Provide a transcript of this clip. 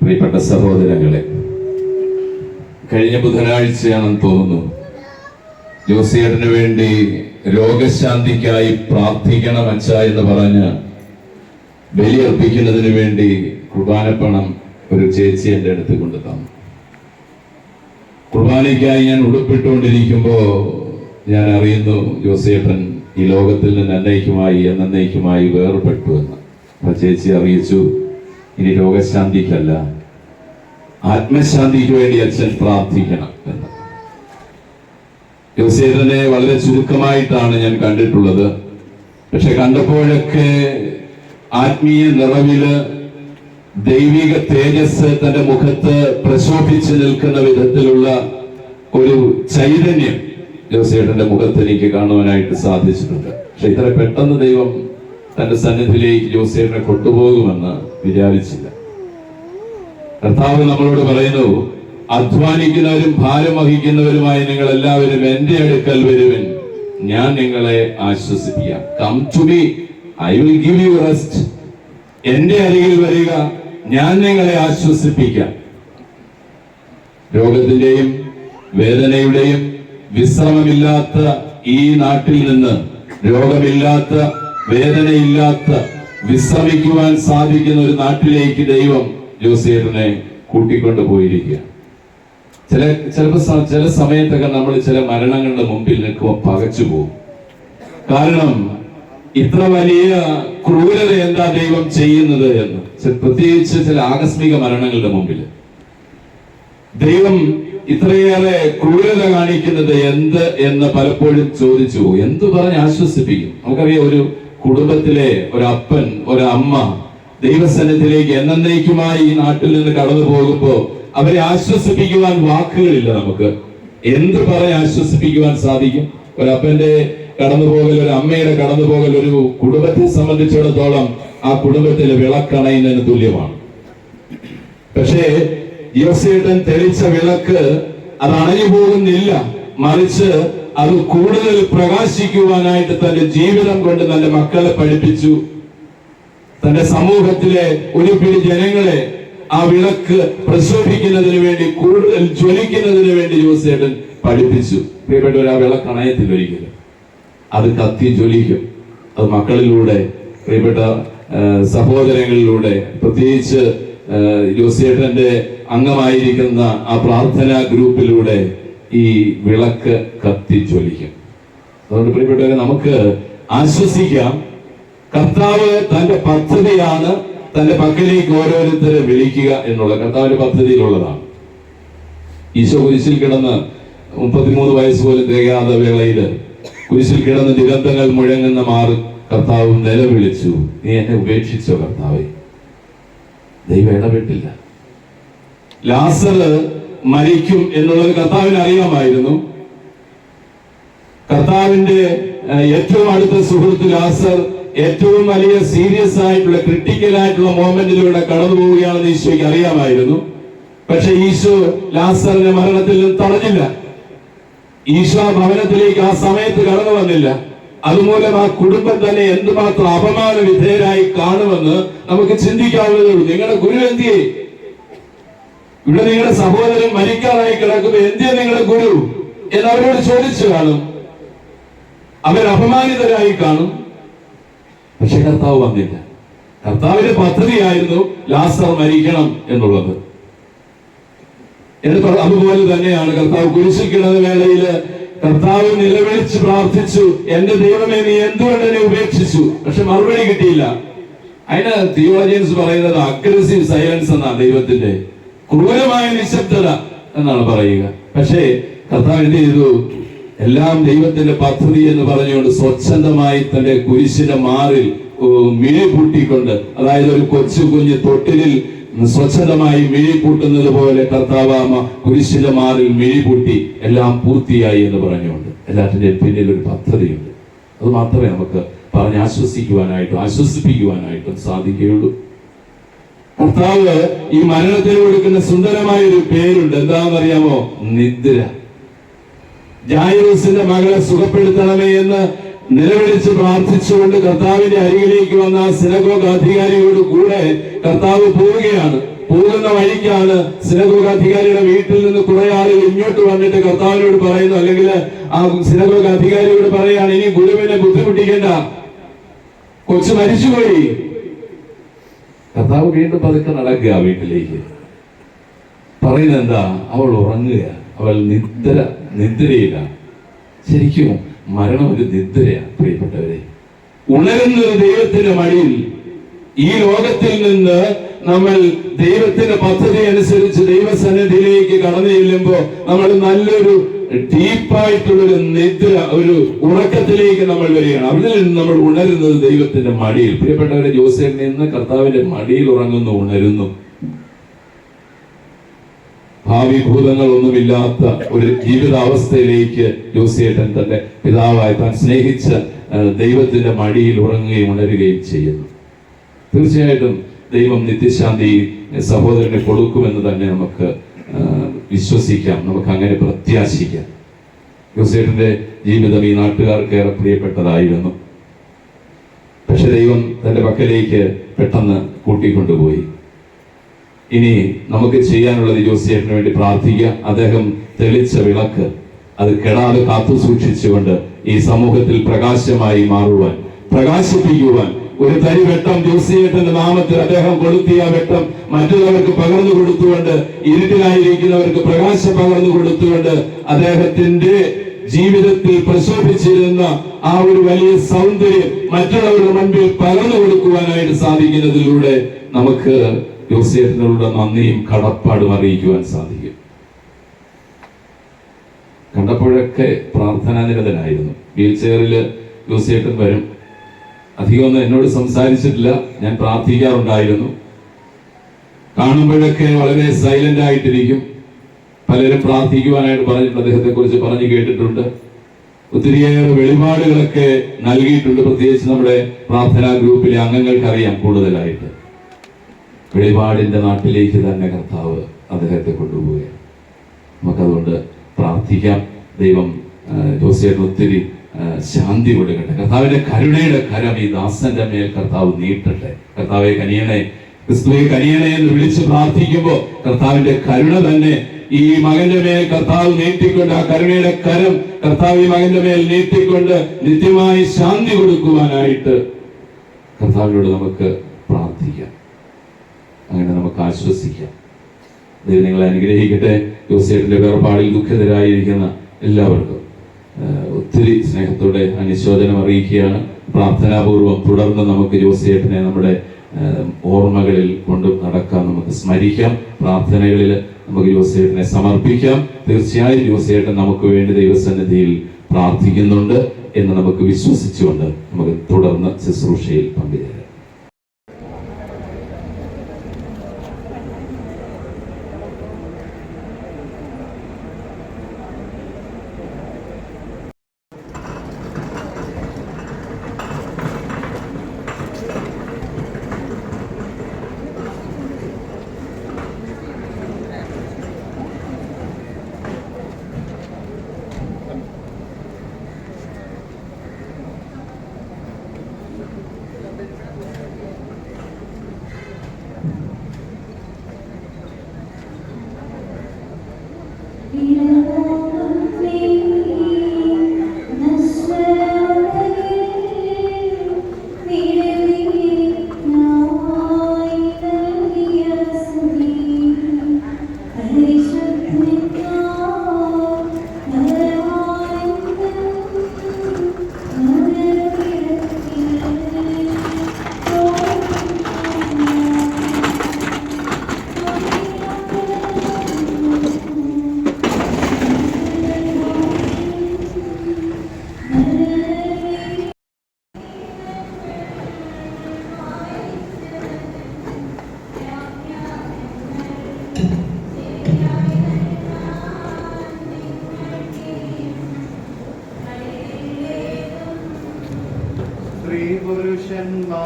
പ്രിയപ്പെട്ട സഹോദരങ്ങളെ കഴിഞ്ഞ ബുധനാഴ്ചയാണെന്ന് തോന്നുന്നു. ജോസിയേട്ടന് വേണ്ടി രോഗശാന്തിക്കായി പ്രാർത്ഥിക്കണം അച്ഛ എന്ന് പറഞ്ഞ് ബലിയർപ്പിക്കുന്നതിന് വേണ്ടി കുർബാനപ്പണം ഒരു ചേച്ചി എന്റെ അടുത്ത് കൊണ്ടു തന്നു കുർബാനയ്ക്കായി ഞാൻ ഉടുപ്പിട്ടുകൊണ്ടിരിക്കുമ്പോ ഞാൻ അറിയുന്നു ജോസേട്ടൻ ഈ ലോകത്തിൽ നിന്ന് എന്നേക്കുമായി എന്നേക്കുമായി വേർപെട്ടു എന്ന്. ആ ചേച്ചി അറിയിച്ചു ഇനി രോഗശാന്തിക്കല്ല. ആത്മശാന്തിക്ക് വേണ്ടി അച്ഛൻ പ്രാർത്ഥിക്കണം എന്ന്. യോസേതനെ വളരെ ചുരുക്കമായിട്ടാണ് ഞാൻ കണ്ടിട്ടുള്ളത്. പക്ഷെ കണ്ടപ്പോഴൊക്കെ ആത്മീയ നിറവിൽ ദൈവിക തേജസ് തന്റെ മുഖത്ത് പ്രശോഭിച്ചു നിൽക്കുന്ന വിധത്തിലുള്ള ഒരു ചൈതന്യം ജോസേട്ടന്റെ മുഖത്ത് എനിക്ക് കാണുവാനായിട്ട് സാധിച്ചിട്ടുണ്ട്. പക്ഷെ ഇത്ര പെട്ടെന്ന് ദൈവം തന്റെ സന്നിധിയിലേക്ക് ജോസേഫിനെ കൊണ്ടുപോകുമെന്ന് വിചാരിച്ചില്ല. കർത്താവ് നമ്മളോട് പറയുന്നു അധ്വാനിക്കുന്നവരും ഭാരം വഹിക്കുന്നവരുമായി നിങ്ങൾ എല്ലാവരും എന്റെ അടുക്കൽ വരുവിൻ. ഞാൻ നിങ്ങളെ ആശ്വസിപ്പിക്കാം. Come to me I will give you rest എന്റെ അരികിൽ വരിക. ഞാൻ നിങ്ങളെ ആശ്വസിപ്പിക്കാം. രോഗത്തിന്റെയും വേദനയുടെയും വിശ്രമമില്ലാത്ത ഈ നാട്ടിൽ നിന്ന് രോഗമില്ലാത്ത വേദനയില്ലാത്ത വിശ്രമിക്കുവാൻ സാധിക്കുന്ന ഒരു നാട്ടിലേക്ക് ദൈവം ജോസിയേട്ടനെ കൂട്ടിക്കൊണ്ടു പോയിരിക്കുക. ചില ചിലപ്പോ ചില സമയത്തൊക്കെ നമ്മൾ ചില മരണങ്ങളുടെ മുമ്പിൽ നിൽക്കുമ്പോൾ പകച്ചു പോകും. കാരണം ഇത്ര വലിയ ക്രൂരത എന്താ ദൈവം ചെയ്യുന്നത് എന്ന്. പ്രത്യേകിച്ച് ചില ആകസ്മിക മരണങ്ങളുടെ മുമ്പിൽ. ദൈവം ഇത്രയേറെ ക്രൂരത കാണിക്കുന്നത് എന്ത് എന്ന് പലപ്പോഴും ചോദിച്ചു എന്ത് പറഞ്ഞ് ആശ്വസിപ്പിക്കും? നമുക്കറിയാം ഒരു കുടുംബത്തിലെ ഒരപ്പൻ ഒരമ്മ ദൈവസന്നിധിയിലേക്ക് എന്നേക്കുമായി ഈ നാട്ടിൽ നിന്ന് കടന്നു പോകുമ്പോ അവരെ ആശ്വസിപ്പിക്കുവാൻ വാക്കുകളില്ല നമുക്ക്. എന്ത് പറയാൻ ആശ്വസിപ്പിക്കുവാൻ സാധിക്കും? ഒരപ്പന്റെ കടന്നുപോകൽ ഒരു അമ്മയുടെ കടന്നുപോകൽ ഒരു കുടുംബത്തെ സംബന്ധിച്ചിടത്തോളം ആ കുടുംബത്തിലെ വിളക്കണയുന്നതിന് തുല്യമാണ്. പക്ഷേ യോസേട്ടൻ തെളിച്ച വിളക്ക് അത് അണഞ്ഞു പോകുന്നില്ല മറിച്ച് അത് കൂടുതൽ പ്രകാശിക്കുവാനായിട്ട് തന്റെ ജീവിതം കൊണ്ട് തന്റെ മക്കളെ പഠിപ്പിച്ചു. തന്റെ സമൂഹത്തിലെ ഒരു പിടി ജനങ്ങളെ ആ വിളക്ക് പ്രശോഭിക്കുന്നതിന് വേണ്ടി കൂടുതൽ ജ്വലിക്കുന്നതിന് വേണ്ടി ജോസേട്ടൻ പഠിപ്പിച്ചു. പ്രിയപ്പെട്ടവർ ആ വിളക്ക് അണയത്തിൽ ഒരിക്കലും അത് കത്തി ജ്വലിക്കും. അത് മക്കളിലൂടെ പ്രിയപ്പെട്ട സഹോദരങ്ങളിലൂടെ പ്രത്യേകിച്ച് ജോസേട്ടന്റെ അംഗമായിരിക്കുന്ന ആ പ്രാർത്ഥനാ ഗ്രൂപ്പിലൂടെ ഈ വിളക്ക് കത്തി ജ്വലിക്കും അതുകൊണ്ട് പ്രിയപ്പെട്ടവരെ നമുക്ക് ആശ്വസിക്കാം. കർത്താവ് തന്റെ പദ്ധതിയാണ് തന്റെ പക്കലേക്ക് ഓരോരുത്തരെ വിളിക്കുക എന്നുള്ള കർത്താവിന്റെ പദ്ധതിയിലുള്ളതാണ്. ഈശോ കുരിശിൽ കിടന്ന് മുപ്പത്തിമൂന്ന് വയസ്സ് പോലും തികയാത്ത വേളയിൽ കുരിശിൽ കിടന്ന് ദിഗന്ധങ്ങൾ മുഴങ്ങുന്ന മാറി കർത്താവ് നിലവിളിച്ചു. നീ എന്നെ ഉപേക്ഷിച്ചോ കർത്താവെ? ദൈവം ഇടപെട്ടില്ല. ലാസർ മരിക്കും എന്നുള്ളത് കർത്താവിന് അറിയാമായിരുന്നു. കർത്താവിന്റെ ഏറ്റവും അടുത്ത സുഹൃത്ത് ലാസർ ഏറ്റവും വലിയ സീരിയസ് ആയിട്ടുള്ള ക്രിട്ടിക്കൽ ആയിട്ടുള്ള മോമെന്റിലൂടെ കടന്നു പോവുകയാണെന്ന് ഈശോയ്ക്ക് അറിയാമായിരുന്നു. പക്ഷെ ഈശോ ലാസറിന്റെ മരണത്തിൽ നിന്ന് തടഞ്ഞില്ല. ഈശോ ഭവനത്തിലേക്ക് ആ സമയത്ത് കടന്നു വന്നില്ല. അതുമൂലം ആ കുടുംബം തന്നെ എന്തുമാത്രം അപമാന വിധേയരായി കാണുമെന്ന് നമുക്ക് ചിന്തിക്കാവുന്നതേ ഉള്ളൂ. നിങ്ങളുടെ ഗുരു എന്തിയേ? ഇവിടെ നിങ്ങളുടെ സഹോദരൻ മരിക്കാനായി കിടക്കുമ്പോ എന്തിയാ നിങ്ങളുടെ ഗുരു എന്ന് അവരോട് ചോദിച്ചു കാണും. അവർ അപമാനിതരായി കാണും. പക്ഷെ കർത്താവ് വന്നില്ല. കർത്താവിന്റെ പദ്ധതിയായിരുന്നു ലാസർ മരിക്കണം എന്നുള്ളത്. എന്നിട്ട് അതുപോലെ തന്നെയാണ് കർത്താവ് കുരിശിൽ കിടന്ന വേളയിൽ കർത്താവ് നിലവിളിച്ച് പ്രാർത്ഥിച്ചു എന്റെ ദൈവമേ നീ എന്തുകൊണ്ട് എന്നെ ഉപേക്ഷിച്ചു? പക്ഷെ മറുപടി കിട്ടിയില്ല. അതിന് തിയോളജിയൻസ് പറയുന്നത് അഗ്രസീവ് സൈലൻസ് എന്നാണ് ദൈവത്തിന്റെ ക്രൂരമായ നിശബ്ദത എന്നാണ് പറയുക. പക്ഷേ കർത്താവ് എന്ത് ചെയ്തു? എല്ലാം ദൈവത്തിന്റെ പദ്ധതി എന്ന് പറഞ്ഞുകൊണ്ട് സ്വച്ഛന്തമായി തന്റെ കുരിശിന്റെ മാറിൽ മിഴി പൂട്ടിക്കൊണ്ട് അതായത് ഒരു കൊച്ചു കുഞ്ഞ് തൊട്ടിലിൽ സ്വച്ഛതമായി മിഴി പൂട്ടുന്നത് പോലെ കർത്താവാമ കുരിശിന്റെ മാറിൽ മിഴി പൂട്ടി എല്ലാം പൂർത്തിയായി എന്ന് പറഞ്ഞുകൊണ്ട്. എല്ലാറ്റിന്റെ പിന്നിൽ ഒരു പദ്ധതിയുണ്ട്. അത് മാത്രമേ നമുക്ക് പറഞ്ഞ് ആശ്വസിക്കുവാനായിട്ടും ആശ്വസിപ്പിക്കുവാനായിട്ടും സാധിക്കുകയുള്ളൂ. കർത്താവ് ഈ മരണത്തിന് കൊടുക്കുന്ന സുന്ദരമായ ഒരു പേരുണ്ട്. എന്താണെന്നറിയാമോ? നിദ്ര. ജായൂസിന്റെ മകളെ സുഖപ്പെടുത്തണമേ എന്ന് നിലവിളിച്ച് പ്രാർത്ഥിച്ചുകൊണ്ട് കർത്താവിന്റെ അരികിലേക്ക് വന്ന ആ സിനഗോഗ് അധികാരിയോട് കൂടെ കർത്താവ് പോവുകയാണ്. പോകുന്ന വഴിക്കാണ് സിനഗോഗ് അധികാരിയുടെ വീട്ടിൽ നിന്ന് കുറെ ആളുകൾ ഇങ്ങോട്ട് വന്നിട്ട് കർത്താവിനോട് പറയുന്നു. അല്ലെങ്കിൽ ആ സിനഗോഗ് അധികാരിയോട് പറയാണ് ഇനി ഗുരുവിനെ ബുദ്ധിമുട്ടിക്കേണ്ട. കൊച്ചു മരിച്ചുപോയി. കർത്താവ് വീണ്ടും പതുക്കെ നടക്കുക വീട്ടിലേക്ക്. പറയുന്നത് എന്താ അവൾ ഉറങ്ങുക അവൾ നിദ്ര നിദ്രയിലാണ്. ശരിക്കും മരണം ഒരു നിദ്രയാണ് പ്രിയപ്പെട്ടവരെ. ഉണരുന്ന ഒരു ദൈവത്തിന്റെ മടിയിൽ ഈ ലോകത്തിൽ നിന്ന് നമ്മൾ ദൈവത്തിന്റെ പദ്ധതി അനുസരിച്ച് ദൈവസന്നിധിയിലേക്ക് കടന്നു ചെല്ലുമ്പോൾ നമ്മൾ നല്ലൊരു ഡീപ്പായിട്ടുള്ളൊരു നിദ്ര ഒരു ഉറക്കത്തിലേക്ക് നമ്മൾ വരികയാണ്. അവിടെ നിന്ന് നമ്മൾ ഉണരുന്നത് ദൈവത്തിന്റെ മടിയിൽ. പ്രിയപ്പെട്ടവരെ ജോസേഫ് നിന്ന് കർത്താവിന്റെ മടിയിൽ ഉറങ്ങുന്നു ഉണരുന്നു. ഭാവി ഭൂതങ്ങളൊന്നുമില്ലാത്ത ഒരു ജീവിതാവസ്ഥയിലേക്ക് ജോസിയേട്ടൻ തന്റെ പിതാവായി താൻ സ്നേഹിച്ച ദൈവത്തിന്റെ മടിയിൽ ഉറങ്ങുകയും ഉണരുകയും ചെയ്യുന്നു. തീർച്ചയായിട്ടും ദൈവം നിത്യശാന്തി സഹോദരനെ കൊടുക്കുമെന്ന് തന്നെ നമുക്ക് വിശ്വസിക്കാം. നമുക്ക് അങ്ങനെ പ്രത്യാശിക്കാം. ജോസേഫിന്റെ ജീവിതം ഈ നാട്ടുകാർക്ക് ഏറെ പ്രിയപ്പെട്ടതായിരുന്നു. പക്ഷെ ദൈവം തന്റെ പക്കലേക്ക് പെട്ടെന്ന് കൂട്ടിക്കൊണ്ടുപോയി. ഇനി നമുക്ക് ചെയ്യാനുള്ളത് ജോസേഫിന് വേണ്ടി പ്രാർത്ഥിക്കുക അദ്ദേഹം തെളിച്ച വിളക്ക് അത് കെടാതെ കാത്തു സൂക്ഷിച്ചുകൊണ്ട് ഈ സമൂഹത്തിൽ പ്രകാശമായി മാറുവാൻ പ്രകാശിപ്പിക്കുവാൻ ഒരു തരി വെട്ടം ജോസിയേട്ടന്റെ നാമത്തിൽ അദ്ദേഹം കൊളുത്തിയ വെട്ടം മറ്റുള്ളവർക്ക് പകർന്നു കൊടുത്തുകൊണ്ട് ഇരുട്ടിലായിരിക്കുന്നവർക്ക് പ്രകാശം പകർന്നു കൊടുത്തുകൊണ്ട് അദ്ദേഹത്തിന്റെ ജീവിതത്തിൽ പ്രശോഭിച്ചിരുന്ന ആ ഒരു വലിയ സൗന്ദര്യം മറ്റുള്ളവരുടെ മുൻപിൽ പകർന്നു കൊടുക്കുവാനായിട്ട് സാധിക്കുന്നതിലൂടെ നമുക്ക് ജോസിയേട്ടനോടുള്ള നന്ദിയും കടപ്പാടും അറിയിക്കുവാൻ സാധിക്കും. കണ്ടപ്പോഴൊക്കെ പ്രാർത്ഥനാനിരതനായിരുന്നു. വീൽ ചെയറിൽ ജോസിയേട്ടൻ വരും. അധികമൊന്നും എന്നോട് സംസാരിച്ചിട്ടില്ല. ഞാൻ പ്രാർത്ഥിക്കാറുണ്ടായിരുന്നു. കാണുമ്പോഴൊക്കെ വളരെ സൈലന്റ് ആയിട്ടിരിക്കും. പലരും പ്രാർത്ഥിക്കുവാനായിട്ട് പറഞ്ഞിട്ടുണ്ട്. അദ്ദേഹത്തെ കുറിച്ച് പറഞ്ഞു കേട്ടിട്ടുണ്ട്. ഒത്തിരിയേറെ വെളിപാടുകളൊക്കെ നൽകിയിട്ടുണ്ട്. പ്രത്യേകിച്ച് നമ്മുടെ പ്രാർത്ഥനാ ഗ്രൂപ്പിലെ അംഗങ്ങൾക്ക് അറിയാം കൂടുതലായിട്ട്. വെളിപാടിന്റെ നാട്ടിലേക്ക് തന്നെ കർത്താവ് അദ്ദേഹത്തെ കൊണ്ടുപോവുകയാണ്. നമുക്കതുകൊണ്ട് പ്രാർത്ഥിക്കാം. ദൈവം ജോസിയായിട്ട് ഒത്തിരി ശാന്തി കൊടുക്കട്ടെ കർത്താവിന്റെ കരുണയുടെ കരം ഈ ദാസന്റെ മേൽ കർത്താവ് നീട്ടട്ടെ. കർത്താവെ കനിയണേ ക്രിസ്തുവെ കനിയണേ എന്ന് വിളിച്ച് പ്രാർത്ഥിക്കുമ്പോൾ കർത്താവിന്റെ കരുണ തന്നെ ഈ മകന്റെ മേൽ കർത്താവ് നീട്ടിക്കൊണ്ട് ആ കരുണയുടെ കരം കർത്താവ് ഈ മകന്റെ മേൽ നീട്ടിക്കൊണ്ട് നിത്യമായി ശാന്തി കൊടുക്കുവാനായിട്ട് കർത്താവിനോട് നമുക്ക് പ്രാർത്ഥിക്കാം. അങ്ങനെ നമുക്ക് ആശ്വസിക്കാം. ദൈവം നിങ്ങളെ അനുഗ്രഹിക്കട്ടെ. യോസേഫിന്റെ വേർപാടിൽ ദുഃഖിതരായിരിക്കുന്ന എല്ലാവർക്കും. ഒത്തിരി സ്നേഹത്തോടെ അനുശോചനം അറിയിക്കുകയാണ്. പ്രാർത്ഥനാപൂർവം തുടർന്ന് നമുക്ക് ജോസിയേട്ടനെ നമ്മുടെ ഓർമ്മകളിൽ കൊണ്ട് നടക്കാം. നമുക്ക് സ്മരിക്കാം. പ്രാർത്ഥനകളിൽ നമുക്ക് ജോസേട്ടനെ സമർപ്പിക്കാം. തീർച്ചയായും ജോസേട്ടൻ നമുക്ക് വേണ്ടി ദൈവസന്നിധിയിൽ പ്രാർത്ഥിക്കുന്നുണ്ട് എന്ന് നമുക്ക് വിശ്വസിച്ചുകൊണ്ട് നമുക്ക് തുടർന്ന് ശുശ്രൂഷയിൽ പങ്കുചേരാം. സ്ത്രീ പുരുഷന്മാരന്തരമേ